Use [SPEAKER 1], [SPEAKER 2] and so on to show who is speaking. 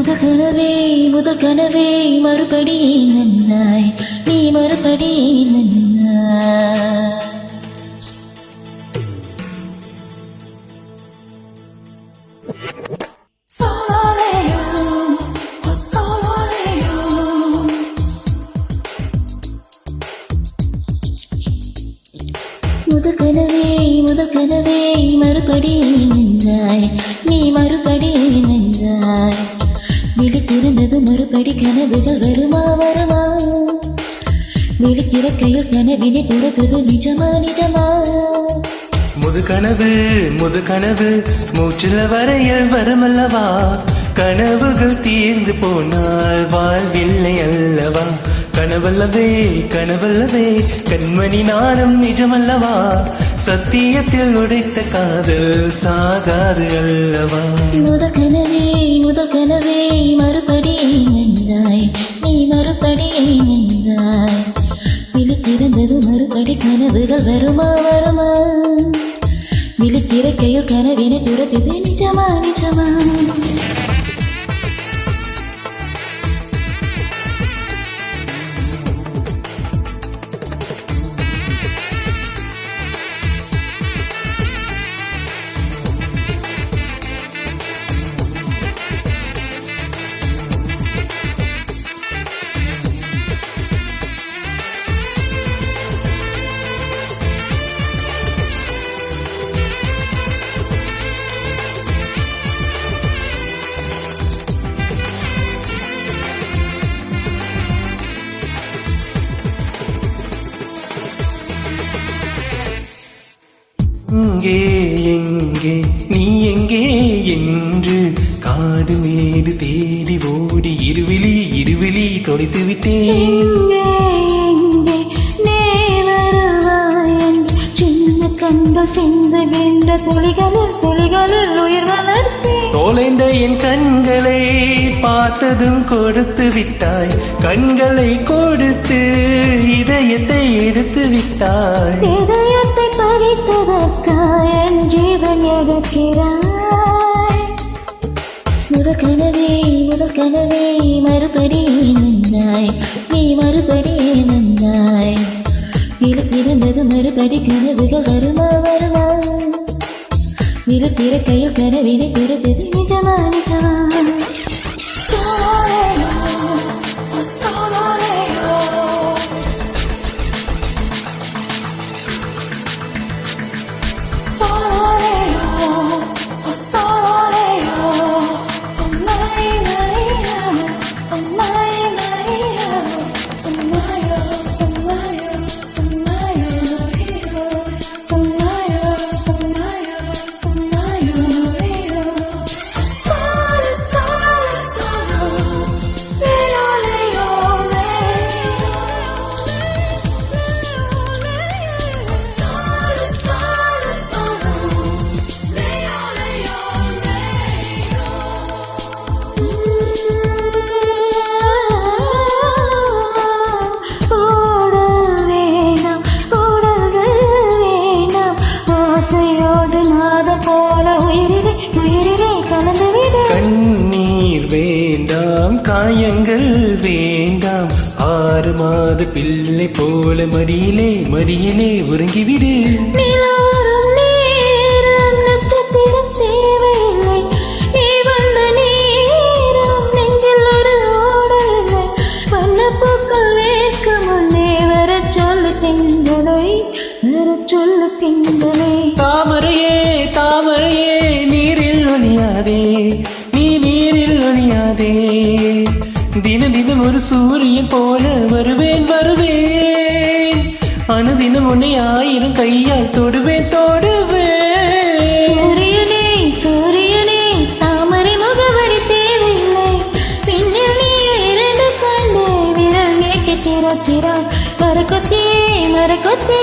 [SPEAKER 1] முதல் கனவே முதல் கனவே மறுபடி நன்னாய். நீ மறுபடி நன்னாய்.
[SPEAKER 2] Solo
[SPEAKER 1] கனவே முதல் கனவே மறுபடி நன்னாய். நீ மறுபடி நன்னாய். விழித்திருந்தது மறுபடி கனவுகள் வருமா வருமா? விழித்திறக்கையில் கனவினை துறக்குது நிஜமா நிஜமா?
[SPEAKER 3] முது கனவு முது கனவு மூச்சில வரையல் வருமல்லவா? கனவுகள் தீர்ந்து போனால் வாழ்வில்லை அல்லவா? கனவல்லவே கனவல்லவே கண்மணி நானும் நிஜமல்லவா? சத்தியத்தில் உடைத்த காதல் சாகாது அல்லவா?
[SPEAKER 1] முதல் கனவே முதல் கனவே விழித்திறக்கையில் கனவினை துரத்துது நிஜமா நிஜமா
[SPEAKER 3] இங்கே எங்கே நீ எங்கே என்று காடு மேடு தேடி ஓடி இருவிழி இருவிழி தொலைத்து விட்டேன்.
[SPEAKER 1] சிந்துகின்ற துளிகளில் துளிகளில் உயிர் வளர்த்தேன்.
[SPEAKER 3] தொலைந்த என் கண்களை பார்த்ததும் கொடுத்து விட்டாய். கண்களை கொடுத்து இதயத்தை எடுத்து விட்டாய்.
[SPEAKER 1] ஜீவன் எடுக்கிறாய் முதக்கனவே மறுபடி நன்னாய். நீ மறுபடி நன்னாய். இருந்தது மறுபடி கனவுகள் வருமா வருமா? இரு இருத்திறக்கையில் கனவினை பிறந்தது நிஜமா நிஜமா?
[SPEAKER 3] காயங்கள் வேண்டாம். ஆறு மாத பிள்ளை போல மடியிலே மடியிலே உறங்கிவிடு.
[SPEAKER 1] சொல்லு திங்களை
[SPEAKER 3] தாமரையே தாமரையே நீரில் ஒளியாதே நீ நீரில் ஒளியாதே தினம் தினம் ஒரு சூரியன் போல வருவேன் வருவேன். அனுதினம் உன்னை ஆயிரம் கையால் தொடுவேன் தொடுவேன்.
[SPEAKER 1] சூரியனே சூரியனே தாமரை முகவரி தேவையில்லை. பின்னில் நீ இரண்டு கண்டு விரல் நீட்டி திறக்கிறாய். மரக்கொத்தே மரக்கொத்தே